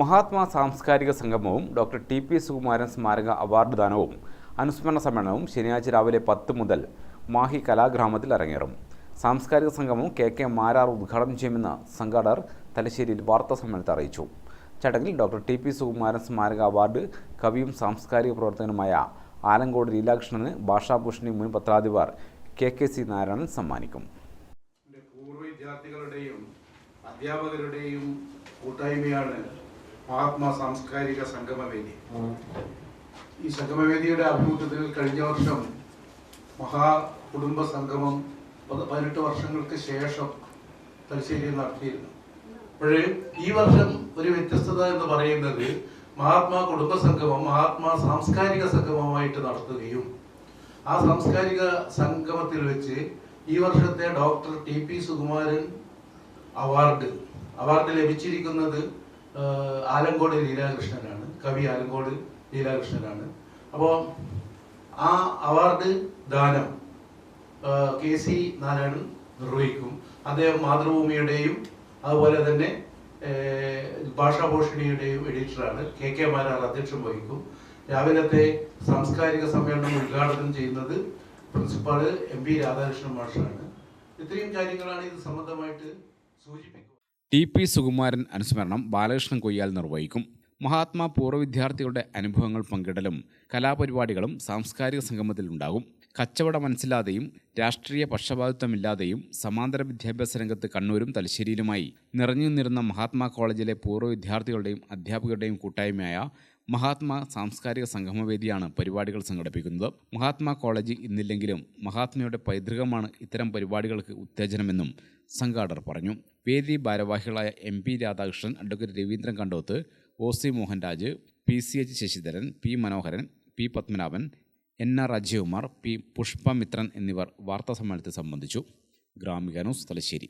മഹാത്മാ സാംസ്കാരിക സംഗമവും doctor T P Sukumaran സ്മാരക അവാർഡ് ദാനവും അനുസ്മരണ സമ്മേളനവും ശനിയാഴ്ച രാവിലെ പത്ത് മുതൽ മാഹി കലാഗ്രാമത്തിൽ അരങ്ങേറും. സാംസ്കാരിക സംഗമം കെ കെ മാരാർ ഉദ്ഘാടനം ചെയ്യുമെന്ന് സംഘാടകർ തലശ്ശേരിയിൽ വാർത്താ സമ്മേളനത്തിൽ അറിയിച്ചു. ചടങ്ങിൽ ഡോക്ടർ ടി പി സുകുമാരൻ സ്മാരക അവാർഡ് കവിയും സാംസ്കാരിക പ്രവർത്തകനുമായ ആലങ്കോട് ലീലാകൃഷ്ണന് ഭാഷാഭൂഷണി മുൻ പത്രാധിപർ കെ കെ സി നാരായണൻ സമ്മാനിക്കും. അധ്യാപകരുടെയും കൂട്ടായ്മയാണ് മഹാത്മാ സാംസ്കാരിക സംഗമവേദി ഈ സംഗമവേദിയുടെ ആഭിമുഖ്യത്തിൽ കഴിഞ്ഞ വർഷം മഹാ കുടുംബ സംഗമം പത് പതിനെട്ട് വർഷങ്ങൾക്ക് ശേഷം തലശ്ശേരിയിൽ നടത്തിയിരുന്നു. അപ്പോഴേ ഈ വർഷം ഒരു വ്യത്യസ്തത എന്ന് പറയുന്നത് മഹാത്മാ കുടുംബ സംഗമം മഹാത്മാ സാംസ്കാരിക സംഗമമായിട്ട് നടത്തുകയും ആ സാംസ്കാരിക സംഗമത്തിൽ വെച്ച് ഈ വർഷത്തെ doctor T P Sukumaran award award ലഭിച്ചിരിക്കുന്നത് ആലങ്കോട് ലീലാകൃഷ്ണനാണ്. കവി ആലങ്കോട് ലീലാകൃഷ്ണനാണ്. അപ്പോൾ ആ അവാർഡ് ദാനം കെ സി നാരായണൻ നിർവഹിക്കും. അദ്ദേഹം മാതൃഭൂമിയുടെയും അതുപോലെ തന്നെ ഭാഷാഭൂഷണിയുടെയും എഡിറ്ററാണ്. കെ കെ മാരാർ അധ്യക്ഷം വഹിക്കും. രാവിലത്തെ സാംസ്കാരിക സമ്മേളനം ഉദ്ഘാടനം ചെയ്യുന്നത് പ്രിൻസിപ്പാൾ എം പി രാധാകൃഷ്ണൻ മാഷാണ്. ഇത്രയും കാര്യങ്ങളാണ് ഇത് സംബന്ധമായിട്ട് സൂചിപ്പിക്കുന്നത് ടി പി സുകുമാരൻ അനുസ്മരണം ബാലകൃഷ്ണൻ കൊയ്യാൽ നിർവഹിക്കും. മഹാത്മാ പൂർവ വിദ്യാർത്ഥികളുടെ അനുഭവങ്ങൾ പങ്കിടലും കലാപരിപാടികളും സാംസ്കാരിക സംഗമത്തിലുണ്ടാകും കച്ചവട മനസ്സില്ലാതെയും രാഷ്ട്രീയ പക്ഷപാതിത്വമില്ലാതെയും സമാന്തര വിദ്യാഭ്യാസ രംഗത്ത് കണ്ണൂരും തലശ്ശേരിയിലുമായി നിറഞ്ഞു നിന്നിരുന്ന മഹാത്മാ കോളേജിലെ പൂർവ വിദ്യാർത്ഥികളുടെയും അധ്യാപകരുടെയും കൂട്ടായ്മയായ മഹാത്മാ സാംസ്കാരിക സംഗമവേദിയാണ് പരിപാടികൾ സംഘടിപ്പിക്കുന്നത്. മഹാത്മാ കോളേജ് ഇന്നില്ലെങ്കിലും മഹാത്മയുടെ പൈതൃകമാണ് ഇത്തരം പരിപാടികൾക്ക് ഉത്തേജനമെന്നും സംഘാടകർ പറഞ്ഞു. വേദി ഭാരവാഹികളായ M P Radhakrishnan advocate Raveendran Kandoth O C Mohanraj P C H Sasidharan P Manoharan P Padmanabhan N R Ajayakumar P Pushpamithran എന്നിവർ വാർത്താസമ്മേളനത്തിൽ സംബന്ധിച്ചു. ഗ്രാമിക ന്യൂസ് തലശ്ശേരി.